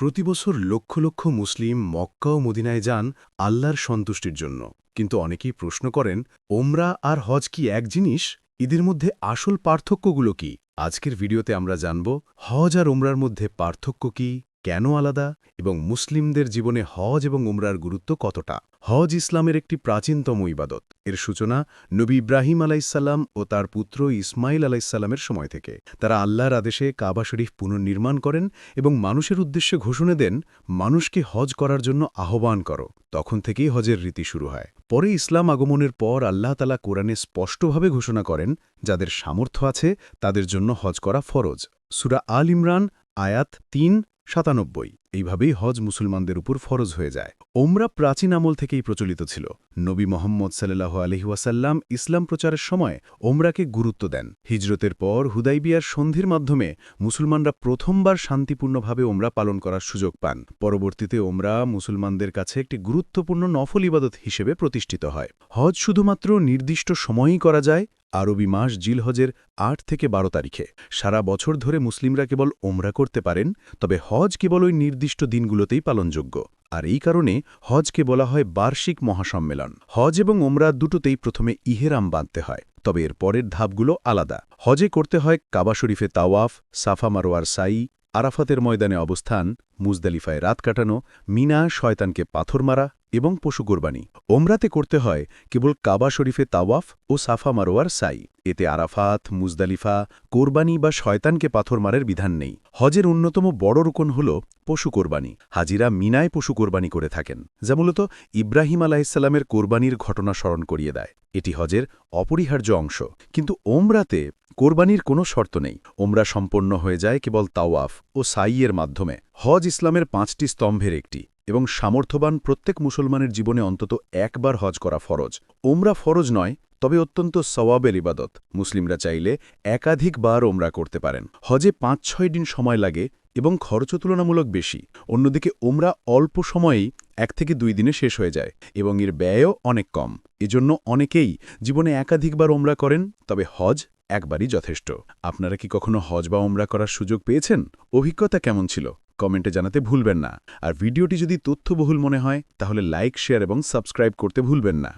প্রতিবছর লক্ষ লক্ষ মুসলিম মক্কা ও মদিনায় যান আল্লাহর সন্তুষ্টির জন্য। কিন্তু অনেকেই প্রশ্ন করেন, ওমরা আর হজ কি এক জিনিস? এদের মধ্যে আসল পার্থক্যগুলো কি? আজকের ভিডিওতে আমরা জানব, হজ আর ওমরার মধ্যে পার্থক্য কি, কেন আলাদা, এবং মুসলিমদের জীবনে হজ এবং উমরার গুরুত্ব কতটা? হজ ইসলামের একটি প্রাচীনতম ইবাদত। এর সূচনা নবী ইব্রাহিম আলাইসাল্লাম ও তার পুত্র ইসমাইল আলাইসাল্লামের সময় থেকে। তারা আল্লাহর আদেশে কাবা শরীফ পুনর্নির্মাণ করেন এবং মানুষের উদ্দেশ্যে ঘোষণা দেন, মানুষকে হজ করার জন্য আহ্বান করো। তখন থেকেই হজের রীতি শুরু হয়। পরে ইসলাম আগমনের পর আল্লাহ তালা কোরআনে স্পষ্টভাবে ঘোষণা করেন, যাদের সামর্থ্য আছে, তাদের জন্য হজ করা ফরজ। সুরা আল ইমরান, আয়াত তিন সাতানব্বই। এইভাবেই হজ মুসলমানদের উপর ফরজ হয়ে যায়। ওমরা প্রাচীন আমল থেকেই প্রচলিত ছিল। নবী মোহাম্মদ সাল্লাহ আলহিউসাল্লাম ইসলাম প্রচারের সময় ওমরাকে গুরুত্ব দেন। হিজরতের পর হুদাইবিয়ার সন্ধির মাধ্যমে মুসলমানরা প্রথমবার শান্তিপূর্ণভাবে ওমরা পালন করার সুযোগ পান। পরবর্তীতে ওমরা মুসলমানদের কাছে একটি গুরুত্বপূর্ণ নফল ইবাদত হিসেবে প্রতিষ্ঠিত হয়। হজ শুধুমাত্র নির্দিষ্ট সময়ই করা যায় আরবি মাস জিলহজের আট থেকে বারো তারিখে। সারা বছর ধরে মুসলিমরা কেবল ওমরা করতে পারেন, তবে হজ কেবল ওই নির্দিষ্ট দিনগুলোতেই পালনযোগ্য। আর এই কারণে হজকে বলা হয় বার্ষিক মহাসম্মেলন। হজ এবং ওমরা দুটোতেই প্রথমে ইহেরাম বাঁধতে হয়, তবে এর পরের ধাপগুলো আলাদা। হজে করতে হয় কাবা শরীফে তাওয়াফ, সাফা মারোয়ার সাই, আরাফাতের ময়দানে অবস্থান, মুজদালিফায় রাত কাটানো, মিনা শয়তানকে পাথর মারা এবং পশু কোরবানি। ওমরাতে করতে হয় কেবল কাবা শরীফে তাওয়াফ ও সাফা মারোয়ার সাই। এতে আরাফাত, মুজদালিফা, কোরবানি বা শয়তানকে পাথর মারের বিধান নেই। হজের অন্যতম বড় রোকন হল পশু কোরবানি। হাজিরা মিনায় পশু কোরবানি করে থাকেন, যা মূলত ইব্রাহিম আলাহিসাল্লামের কোরবানির ঘটনা স্মরণ করিয়ে দেয়। এটি হজের অপরিহার্য অংশ। কিন্তু ওমরাতে কোরবানির কোনো শর্ত নেই। ওমরা সম্পন্ন হয়ে যায় কেবল তাওয়াফ ও সাইয়ের মাধ্যমে। হজ ইসলামের পাঁচটি স্তম্ভের একটি। এবং সামর্থ্যবান প্রত্যেক মুসলমানের জীবনে অন্তত একবার হজ করা ফরজ। ওমরা ফরজ নয়, তবে অত্যন্ত সওয়াবের ইবাদত। মুসলিমরা চাইলে একাধিকবার ওমরা করতে পারেন। হজে পাঁচ ছয় দিন সময় লাগে এবং খরচ তুলনামূলক বেশি। অন্যদিকে ওমরা অল্প সময়েই এক থেকে দুই দিনে শেষ হয়ে যায় এবং এর ব্যয়ও অনেক কম। এজন্য অনেকেই জীবনে একাধিকবার ওমরা করেন, তবে হজ একবারই যথেষ্ট। আপনারা কি কখনো হজ বা ওমরা করার সুযোগ পেয়েছেন? অভিজ্ঞতা কেমন ছিল? কমেন্টে জানাতে ভুলবেন না। আর ভিডিওটি যদি তথ্যবহুল মনে হয়, তাহলে লাইক, শেয়ার এবং সাবস্ক্রাইব করতে ভুলবেন না।